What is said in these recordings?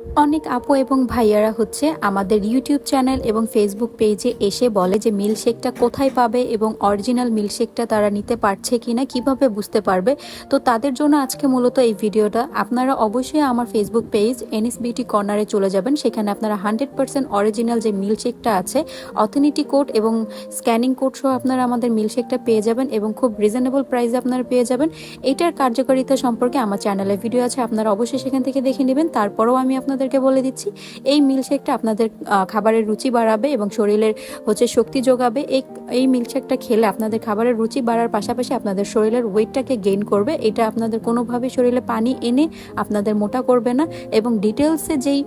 অনেক আপু এবং ভাইয়ারা হচ্ছে আমাদের ইউটিউব চ্যানেল এবং ফেসবুক পেজে এসে বলে যে মিল্কশেকটা কোথায় পাবে এবং অরিজিনাল মিল্কশেকটা তারা নিতে পারছে কিনা, কীভাবে বুঝতে পারবে? তো তাদের জন্য আজকে মূলত এই ভিডিওটা। আপনারা অবশ্যই আমার ফেসবুক পেজ এনএস বিউটি কর্নারে চলে যাবেন। সেখানে আপনারা হান্ড্রেড পার্সেন্ট অরিজিনাল যে মিল্কশেকটা আছে অথেনিটি কোড এবং স্ক্যানিং কোড সহ আপনারা আমাদের মিল্কশেকটা পেয়ে যাবেন এবং খুব রিজনেবল প্রাইসে আপনারা পেয়ে যাবেন। এটার কার্যকারিতা সম্পর্কে আমার চ্যানেলে ভিডিও আছে, আপনারা অবশ্যই সেখান থেকে দেখে নেবেন। তারপরেও আমি আপনাদেরকে বলে দিচ্ছি, এই মিল্কশেকটা আপনাদের খাবারের রুচি বাড়াবে এবং শরীরের হচ্ছে শক্তি যোগাবে। এই এই মিল্কশেকটা খেলে আপনাদের খাবারের রুচি বাড়ার পাশাপাশি আপনাদের শরীরের ওয়েটটাকে গেইন করবে। এটা আপনাদের কোনোভাবে শরীরে পানি এনে আপনাদের মোটা করবে না এবং ডিটেলসে যেই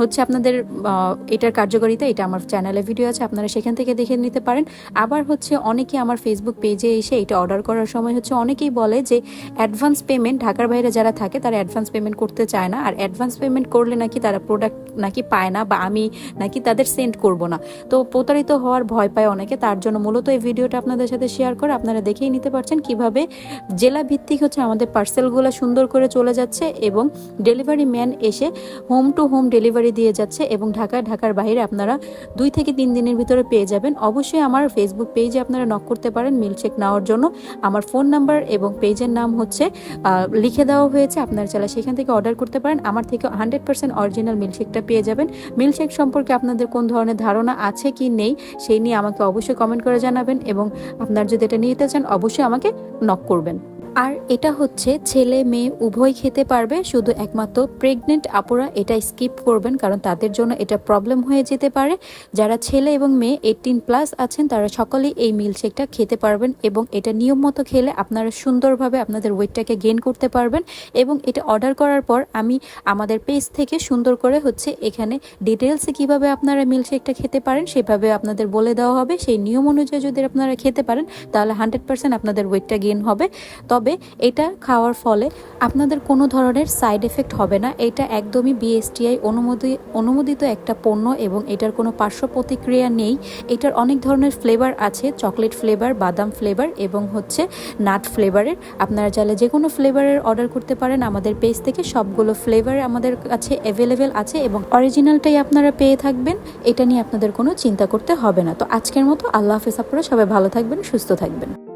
হচ্ছে আপনাদের এটার কার্যকারিতা, এটা আমার চ্যানেলে ভিডিও আছে, আপনারা সেখান থেকে দেখে নিতে পারেন। আবার হচ্ছে অনেকে আমার ফেসবুক পেজে এসে এটা অর্ডার করার সময় হচ্ছে অনেকেই বলে যে অ্যাডভান্স পেমেন্ট ঢাকার বাইরে যারা থাকে, তারা অ্যাডভান্স পেমেন্ট করতে চায় না। আর অ্যাডভান্স পেমেন্ট করলে নাকি তারা প্রোডাক্ট নাকি পায় না, বা আমি নাকি তাদের সেন্ড করব না। তো প্রতারিত হওয়ার ভয় পায় অনেকে, তার জন্য মূলত এই ভিডিওটা আপনাদের সাথে শেয়ার করে আপনারা দেখেই নিতে পারছেন কীভাবে জেলা ভিত্তিক হচ্ছে আমাদের পার্সেলগুলো সুন্দর করে চলে যাচ্ছে এবং ডেলিভারি ম্যান এসে হোম টু হোম ডেলিভারি দিয়ে যাচ্ছে এবং ঢাকা ঢাকার বাইরে আপনারা দুই থেকে তিন দিনের ভিতরে পেয়ে যাবেন। অবশ্যই আমার ফেসবুক পেজে আপনারা নক করতে পারেন মিল্কশেক নেওয়ার জন্য। আমার ফোন নাম্বার এবং পেজের নাম হচ্ছে লিখে দেওয়া হয়েছে, আপনারা চাইলে সেখান থেকে অর্ডার করতে পারেন। আমার থেকে হান্ড্রেড পার্সেন্ট অরিজিনাল মিল্কশেকটা পেয়ে যাবেন। মিল্কশেক সম্পর্কে আপনাদের কোন ধরনের ধারণা আছে কি নেই, সেই নিয়ে আমাকে অবশ্যই কমেন্ট করে জানাবেন এবং আপনারা যদি এটা নিতে চান, অবশ্যই আমাকে নক করবেন। আর এটা হচ্ছে ছেলে মেয়ে উভয় খেতে পারবে, শুধু একমাত্র প্রেগনেন্ট আপুরা এটা স্কিপ করবেন কারণ তাদের জন্য এটা প্রবলেম হয়ে যেতে পারে। যারা ছেলে এবং মেয়ে এইটিন প্লাস আছেন, তারা সকলেই এই মিল্কশেকটা খেতে পারবেন এবং এটা নিয়ম মতো খেলে আপনারা সুন্দরভাবে আপনাদের ওয়েটটাকে গেইন করতে পারবেন এবং এটা অর্ডার করার পর আমি আমাদের পেজ থেকে সুন্দর করে হচ্ছে এখানে ডিটেলসে কীভাবে আপনারা মিল্কশেকটা খেতে পারেন সেভাবে আপনাদের বলে দেওয়া হবে। সেই নিয়ম অনুযায়ী যদি আপনারা খেতে পারেন, তাহলে হান্ড্রেড পার্সেন্ট আপনাদের ওয়েটটা গেইন হবে। তবে এটা খাওয়ার ফলে আপনাদের কোনো ধরনের সাইড এফেক্ট হবে না। এটা একদমই বিএসটিআই অনুমোদি, অনুমোদিত একটা পণ্য এবং এটার কোনো পার্শ্ব প্রতিক্রিয়া নেই। এটার অনেক ধরনের ফ্লেভার আছে চকলেট ফ্লেভার বাদাম ফ্লেভার এবং হচ্ছে নাট ফ্লেভারের আপনারা চাইলে যে কোনো ফ্লেভারের অর্ডার করতে পারেন। আমাদের পেজ থেকে সবগুলো ফ্লেভার আমাদের কাছে অ্যাভেলেবেল আছে এবং অরিজিনালটাই আপনারা পেয়ে থাকবেন। এটা নিয়ে আপনাদের কোনো চিন্তা করতে হবে না। তো আজকের মতো আল্লাহ হাফেজ, আপনারা সবাই ভালো থাকবেন, সুস্থ থাকবেন।